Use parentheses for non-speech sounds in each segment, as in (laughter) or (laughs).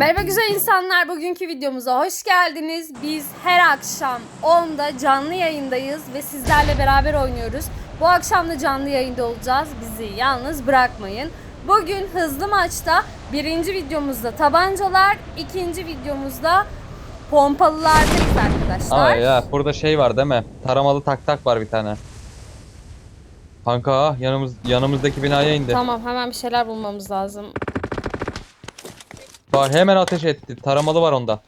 Merhaba güzel insanlar. Bugünkü videomuza hoş geldiniz. Biz her akşam 10'da canlı yayındayız ve sizlerle beraber oynuyoruz. Bu akşam da canlı yayında olacağız. Bizi yalnız bırakmayın. Bugün hızlı maçta birinci videomuzda tabancalar, ikinci videomuzda pompalılardayız arkadaşlar. Ay ya burada şey var değil mi? Taramalı tak tak var bir tane. Kanka yanımız yanımızdaki binaya indi. Tamam hemen bir şeyler bulmamız lazım. Bak hemen ateş etti. Taramalı var onda.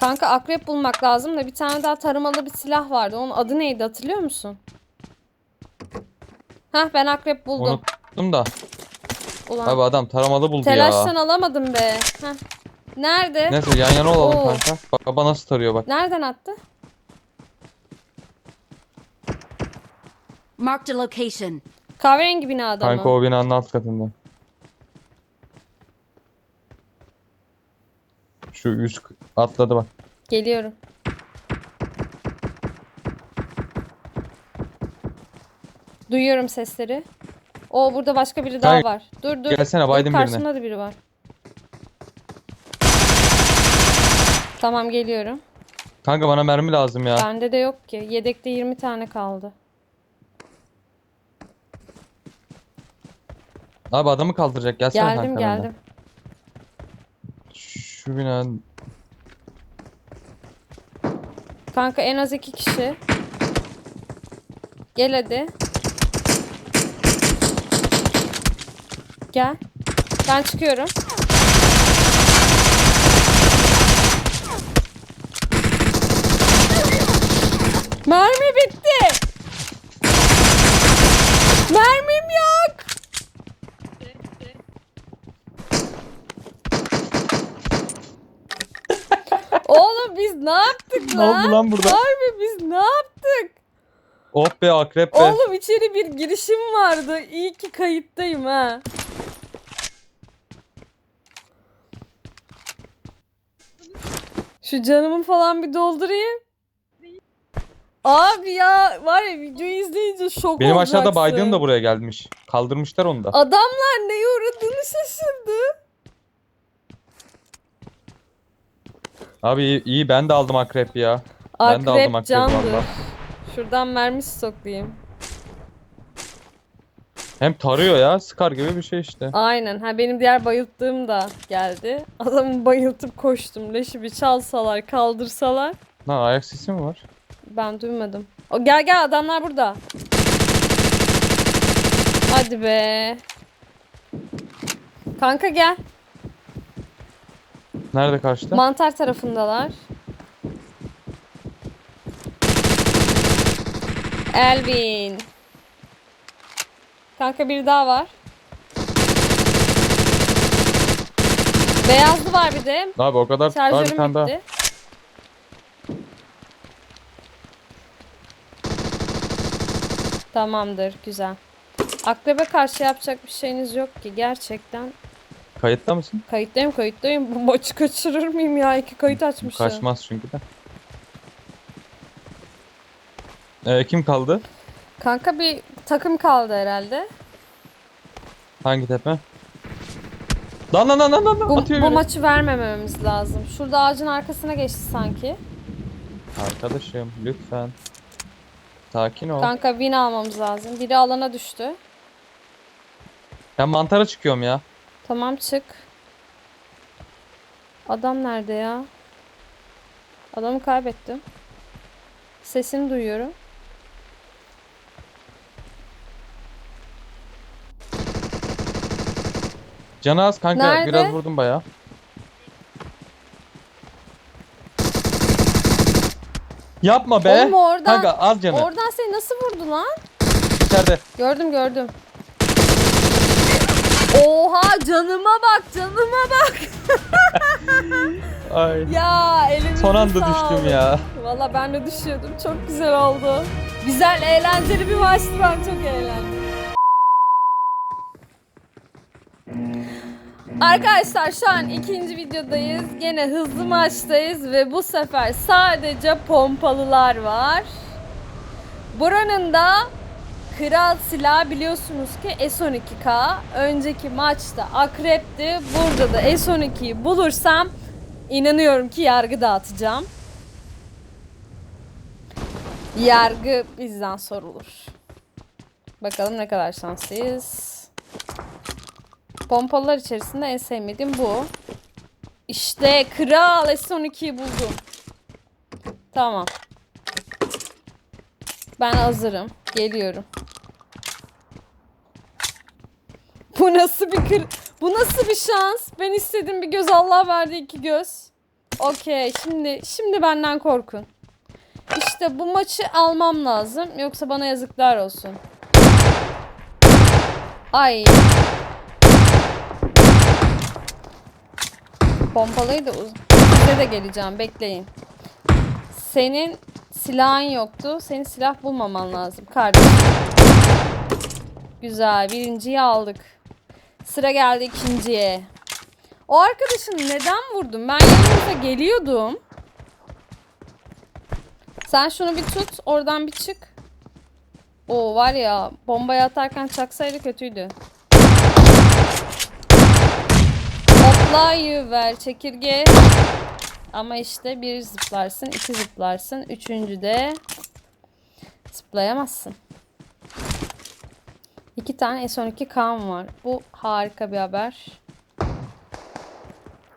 Kanka akrep bulmak lazım da bir tane daha tarımalı bir silah vardı. Onun adı neydi hatırlıyor musun? Hah ben akrep buldum. Unuttum da. Ulan. Abi adam taramalı buldu Telaştan ya. alamadım be. Heh. Nerede? Neyse yan yana olalım Oo. kanka. Bak baba nasıl tarıyor bak. Nereden attı? Marked a location. Kahverengi binada Kanka mı? o binanın alt katında. Şu üst atladı bak. Geliyorum. Duyuyorum sesleri. O burada başka biri daha Kanka, var. Dur dur. gelsene, dur, baydım birine. karşımda da biri var. Tamam geliyorum. Kanka bana mermi lazım ya. Bende de yok ki. Yedekte 20 tane kaldı. Abi adamı kaldıracak. Gelsene Geldim kanka benden. geldim. Şu bina Kanka en az iki kişi. Gel hadi. Gel. Ben çıkıyorum. Mermi bitti. Mermim yok. Oğlum biz ne yaptık Ne oldu lan burada? Harbi biz ne yaptık? Oh be akrep be. Oğlum içeri bir girişim vardı. İyi ki kayıttayım ha. Şu canımı falan bir doldurayım. Abi ya var ya videoyu izleyince şok Benim olacaksın. aşağıda baydığım da buraya gelmiş. Kaldırmışlar onu da. Adamlar neye uğradığını şaşırdı. Abi iyi, iyi ben de aldım akrep ya. ben de aldım Akrep akrep candır. valla. Şuradan mermi stoklayayım. Hem tarıyor ya sıkar gibi bir şey işte. Aynen. Ha benim diğer bayılttığım da geldi. (laughs) Adamı bayıltıp koştum. Leşi bir çalsalar, kaldırsalar. Lan ayak sesi mi var? Ben duymadım. O gel gel adamlar burada. Hadi be. Kanka gel. Nerede karşıda? Mantar tarafındalar. Elvin. Kanka bir daha var. Beyazlı var bir de. Abi o kadar var bir tane daha. bitti. Tamamdır, güzel. Akrebe karşı yapacak bir şeyiniz yok ki gerçekten. Kayıtta mısın? Kayıttayım, kayıttayım. Bu maçı kaçırır mıyım ya? İki kayıt açmışım. Kaçmaz çünkü de. Ee, kim kaldı? Kanka bir takım kaldı herhalde. Hangi tepe? Lan lan lan lan lan Bu, atıyor bu biri. maçı vermememiz lazım. Şurada ağacın arkasına geçti sanki. Arkadaşım lütfen. Sakin ol. Kanka win almamız lazım. Biri alana düştü. Ben mantara çıkıyorum ya. Tamam çık. Adam nerede ya? Adamı kaybettim. Sesini duyuyorum. Canı az kanka Nerede? biraz vurdum baya. Yapma be. Oğlum oradan- Kanka az canı. Oradan seni nasıl vurdu lan? İçeride. Gördüm gördüm. Canıma bak canıma bak. Ay. Ya elimize Son anda düştüm ya. Valla ben de düşüyordum. Çok güzel oldu. Güzel, eğlenceli bir maçtı. Ben çok eğlendim. Arkadaşlar şu an ikinci videodayız. Gene hızlı maçtayız ve bu sefer sadece pompalılar var. Buranın da kral silah biliyorsunuz ki S12K. Önceki maçta akrepti. Burada da S12'yi bulursam İnanıyorum ki yargı dağıtacağım. Yargı bizden sorulur. Bakalım ne kadar şanslıyız. Pompalar içerisinde en sevmediğim bu. İşte kral S12'yi buldum. Tamam. Ben hazırım. Geliyorum. Bu nasıl bir kır... Bu nasıl bir şans? Ben istedim bir göz Allah verdi iki göz. Okey şimdi şimdi benden korkun. İşte bu maçı almam lazım. Yoksa bana yazıklar olsun. Ay. Pompalıyı da uz- size de geleceğim. Bekleyin. Senin silahın yoktu. Senin silah bulmaman lazım kardeşim. Güzel. Birinciyi aldık. Sıra geldi ikinciye. O arkadaşını neden vurdum? Ben yanınıza geliyordum. Sen şunu bir tut. Oradan bir çık. O var ya bombayı atarken çaksaydı kötüydü. Hoplayıver çekirge. Ama işte bir zıplarsın, iki zıplarsın. Üçüncü de zıplayamazsın. İki tane S12 kan var. Bu harika bir haber.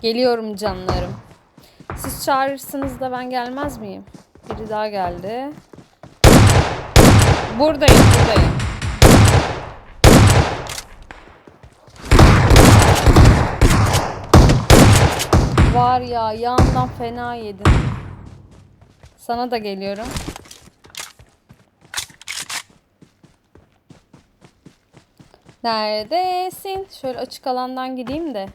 Geliyorum canlarım. Siz çağırırsınız da ben gelmez miyim? Biri daha geldi. Buradayım, buradayım. Var ya yandan fena yedin. Sana da geliyorum. Neredesin? Şöyle açık alandan gideyim de.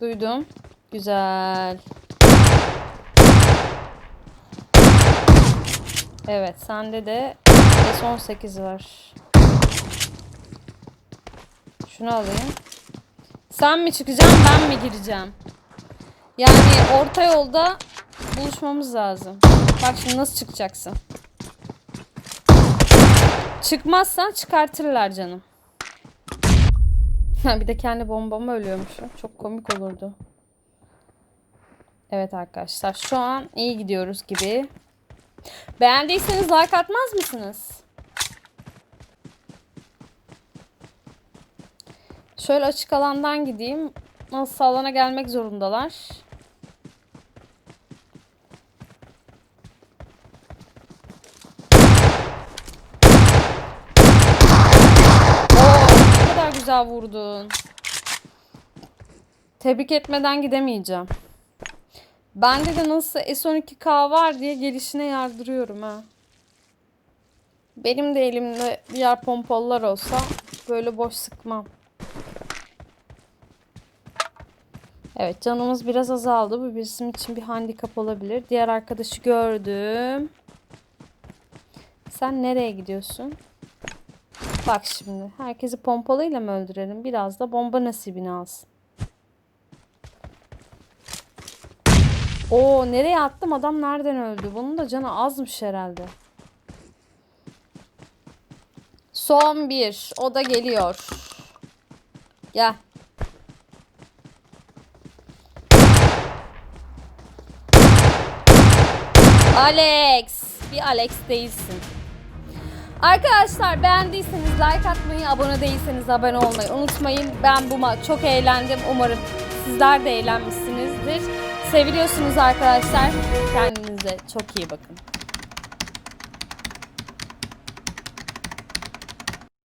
Duydum. Güzel. Evet, sende de S18 var. Şunu alayım. Sen mi çıkacaksın, ben mi gireceğim? Yani orta yolda buluşmamız lazım. Bak şimdi nasıl çıkacaksın? Çıkmazsan çıkartırlar canım. Bir de kendi bombamı ölüyormuşum. Çok komik olurdu. Evet arkadaşlar şu an iyi gidiyoruz gibi. Beğendiyseniz like atmaz mısınız? Şöyle açık alandan gideyim. Nasıl alana gelmek zorundalar. Oo, ne kadar güzel vurdun. Tebrik etmeden gidemeyeceğim. Bende de nasıl S12K var diye gelişine yardırıyorum ha. Benim de elimde diğer pompalılar olsa böyle boş sıkmam. Evet canımız biraz azaldı. Bu bizim için bir handikap olabilir. Diğer arkadaşı gördüm. Sen nereye gidiyorsun? Bak şimdi. Herkesi pompalıyla mı öldürelim? Biraz da bomba nasibini alsın. Oo nereye attım? Adam nereden öldü? Bunun da canı azmış herhalde. Son bir. O da geliyor. Gel. Alex. Bir Alex değilsin. Arkadaşlar beğendiyseniz like atmayı, abone değilseniz abone olmayı unutmayın. Ben bu çok eğlendim. Umarım sizler de eğlenmişsinizdir. Seviliyorsunuz arkadaşlar. Kendinize çok iyi bakın.